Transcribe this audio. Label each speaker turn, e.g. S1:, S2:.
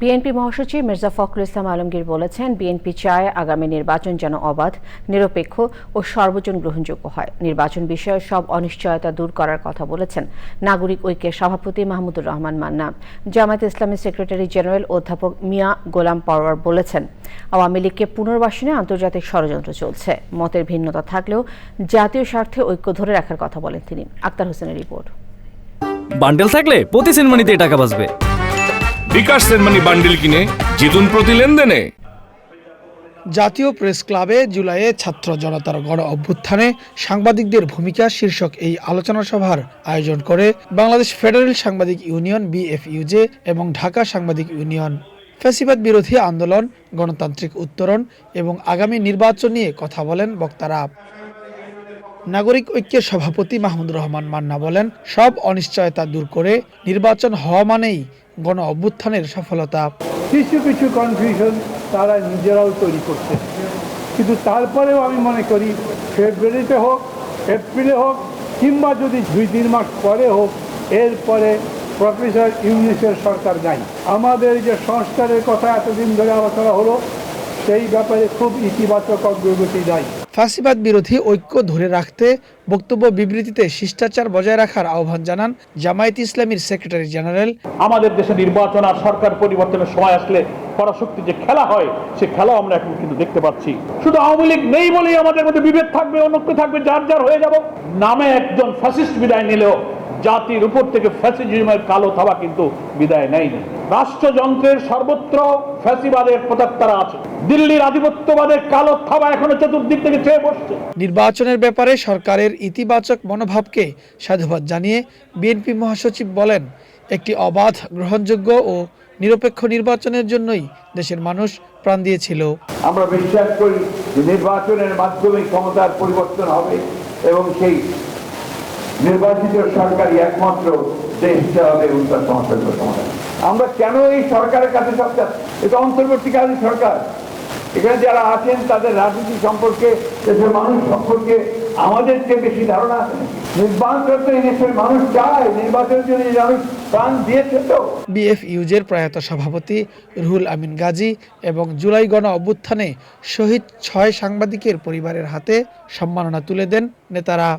S1: BNP মহাসচিব মির্জা ফখরুল ইসলাম আলমগীর বলেছেন, BNP চায় আগামী নির্বাচন যেন অবাধ, নিরপেক্ষ ও সর্বজন গ্রহণযোগ্য হয়। নির্বাচন বিষয়ে সব অনিশ্চয়তা দূর করার কথা বলেছেন নাগরিক ঐক্যের সভাপতি মাহমুদুর রহমান মান্না। জামায়াত ইসলামী সেক্রেটারি জেনারেল অধ্যাপক মিয়া গোলাম পরওয়ার বলেছেন, আওয়ামী লীগকে পুনর্বাসনে আন্তর্জাতিক ষড়যন্ত্র চলছে। মতের ভিন্নতা থাকলেও জাতীয় স্বার্থে ঐক্য ধরে রাখার কথা বলেন তিনি। আক্তার হোসেনের রিপোর্ট।
S2: বান্ডেল থাকলে প্রতি সেনমানিতে টাকা বাঁচবে।
S3: বিকাশ সেনমানি বান্ডিল কিনে জিতুন প্রতি লেনদেনে।
S4: জাতীয় প্রেস ক্লাবে জুলাইয়ে ছাত্র জনতার গণ অভ্যুত্থানে সাংবাদিকদের ভূমিকা শীর্ষক এই আলোচনা সভার আয়োজন করে বাংলাদেশ ফেডারেল সাংবাদিক ইউনিয়ন বিএফইউজে এবং ঢাকা সাংবাদিক ইউনিয়ন। ফ্যাসিবাদ বিরোধী আন্দোলন, গণতান্ত্রিক উত্তরণ এবং আগামী নির্বাচন নিয়ে কথা বলেন বক্তারা। নাগরিক ঐক্যের সভাপতি মাহমুদুর রহমান মান্না বলেন, সব অনিশ্চয়তা দূর করে নির্বাচন হওয়া মানেই গণ অভ্যুত্থানের সফলতা।
S5: কিছু কিছু কনফিউশন তারা নিজেরাও তৈরি করছে। কিন্তু তারপরেও আমি মনে করি ফেব্রুয়ারিতে হোক এপ্রিলে হোক, কিংবা যদি দুই তিন মাস পরে হোক, এরপরে প্রফেসর ইউনিসের সরকার নাই। আমাদের যে সংস্কারের কথা এতদিন ধরে আলোচনা হলো, সেই ব্যাপারে খুব ইতিবাচক অগ্রগতি নাই।
S4: ফাঁসিবাদ বিরোধী ঐক্য ধরে রাখতে বক্তব্য বিবৃতিতে শিষ্টাচার বজায় রাখার আহ্বান জানান জামায়াত ইসলামীর সেক্রেটারি জেনারেল।
S6: আমাদের দেশে নির্বাচন আর সরকার পরিবর্তনের সময় আসলে পরাশক্তি যে খেলা হয়, সে খেলাও আমরা এখন কিন্তু দেখতে পাচ্ছি। শুধু আওয়ামী লীগ নেই বলেই আমাদের মধ্যে বিভেদ থাকবে, অনৈক্য থাকবে, যার যার হয়ে যাব। নামে একজন ফ্যাসিস্ট বিদায় নিলেও জাতির উপর থেকে ফ্যাসিজমের কালো থাবা কিন্তু বিদায় নেয়নি। রাষ্ট্রযন্ত্রের সর্বত্র ফ্যাসিবাদের প্রতাত্তারা আছে। দিল্লির আধিপত্যবাদের কালো থাবা এখনও চতুর্দিক থেকে চেয়ে বসছে
S4: নির্বাচনের ব্যাপারে সরকারের ইতিবাচক মনোভাবকে সাধুবাদ জানিয়ে বিএনপি মহাসচিব বলেন একটি অবাধ গ্রহণযোগ্য ও নিরপেক্ষ নির্বাচনের জন্যই দেশের মানুষ প্রাণ দিয়েছিল।
S6: আমরা বিশ্বাস করি যে নির্বাচনের মাধ্যমে ক্ষমতার পরিবর্তন হবে এবং সেই নির্বাচিত সরকারই একমাত্র দেশ চালাবে উত্তর সমস্যার সমাধান আমরা কেন এই সরকারের কাছে সব? এটা অন্তর্বর্তীকালীন সরকার। এখানে যারা আছেন, তাদের রাজনীতি সম্পর্কে, দেশের মানুষ সম্পর্কে আমাদের চেয়ে বেশি ধারণা আছে।
S4: প্রয়াত সভাপতি রুহুল আমিন গাজী এবং জুলাই গণ অভ্যুত্থানে শহীদ ছয় সাংবাদিকের পরিবারের হাতে সম্মাননা তুলে দেন নেতারা।